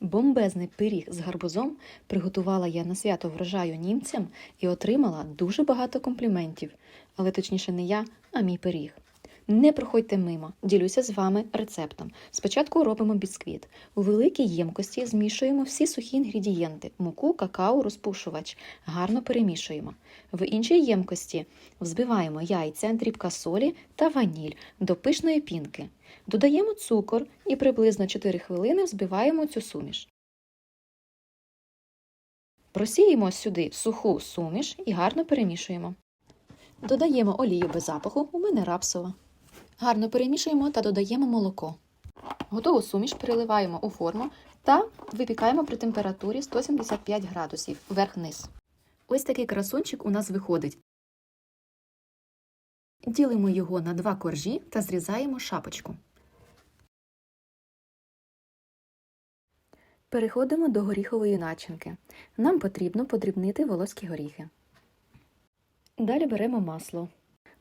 Бомбезний пиріг з гарбузом приготувала я на свято врожаю німцям і отримала дуже багато компліментів. Але точніше не я, а мій пиріг. Не проходьте мимо, ділюся з вами рецептом. Спочатку робимо бісквіт. У великій ємкості змішуємо всі сухі інгредієнти: муку, какао, розпушувач. Гарно перемішуємо. В іншій ємкості взбиваємо яйця, дрібка солі та ваніль до пишної пінки. Додаємо цукор і приблизно 4 хвилини взбиваємо цю суміш. Просіємо сюди суху суміш і гарно перемішуємо. Додаємо олію без запаху, у мене рапсова. Гарно перемішуємо та додаємо молоко. Готову суміш переливаємо у форму та випікаємо при температурі 175 градусів вверх-вниз. Ось такий красунчик у нас виходить. Ділимо його на два коржі та зрізаємо шапочку. Переходимо до горіхової начинки. Нам потрібно подрібнити волоські горіхи. Далі беремо масло.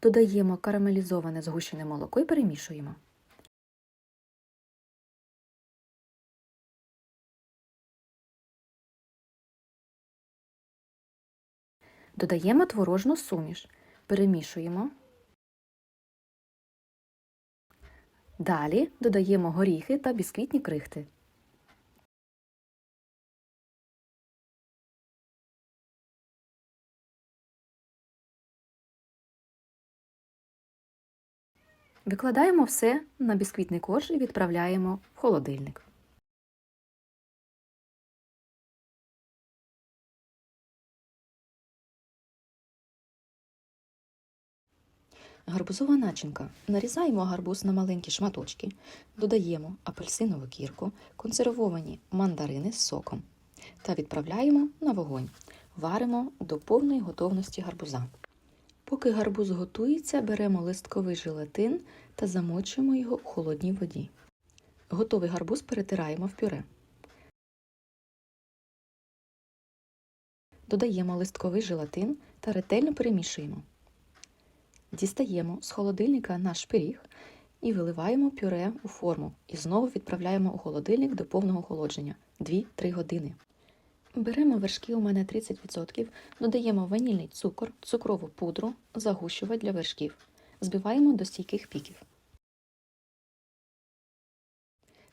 Додаємо карамелізоване згущене молоко і перемішуємо. Додаємо творожну суміш. Перемішуємо. Далі додаємо горіхи та бісквітні крихти. Викладаємо все на бісквітний корж і відправляємо в холодильник. Гарбузова начинка. Нарізаємо гарбуз на маленькі шматочки, додаємо апельсинову кірку, консервовані мандарини з соком та відправляємо на вогонь. Варимо до повної готовності гарбуза. Поки гарбуз готується, беремо листковий желатин та замочуємо його у холодній воді. Готовий гарбуз перетираємо в пюре. Додаємо листковий желатин та ретельно перемішуємо. Дістаємо з холодильника наш пиріг і виливаємо пюре у форму і знову відправляємо у холодильник до повного охолодження 2-3 години. Беремо вершки у мене 30%, додаємо ванільний цукор, цукрову пудру, загущувач для вершків. Збиваємо до стійких піків.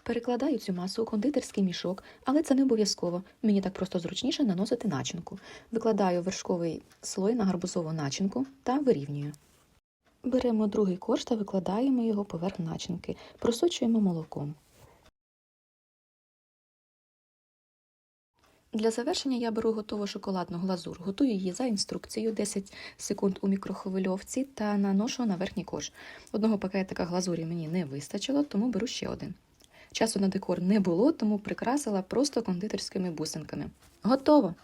Перекладаю цю масу у кондитерський мішок, але це не обов'язково. Мені так просто зручніше наносити начинку. Викладаю вершковий слой на гарбузову начинку та вирівнюю. Беремо другий корж та викладаємо його поверх начинки, просочуємо молоком. Для завершення я беру готову шоколадну глазур, готую її за інструкцією 10 секунд у мікрохвильовці та наношу на верхній корж. Одного пакетика глазурі мені не вистачило, тому беру ще один. Часу на декор не було, тому прикрасила просто кондитерськими бусинками. Готово!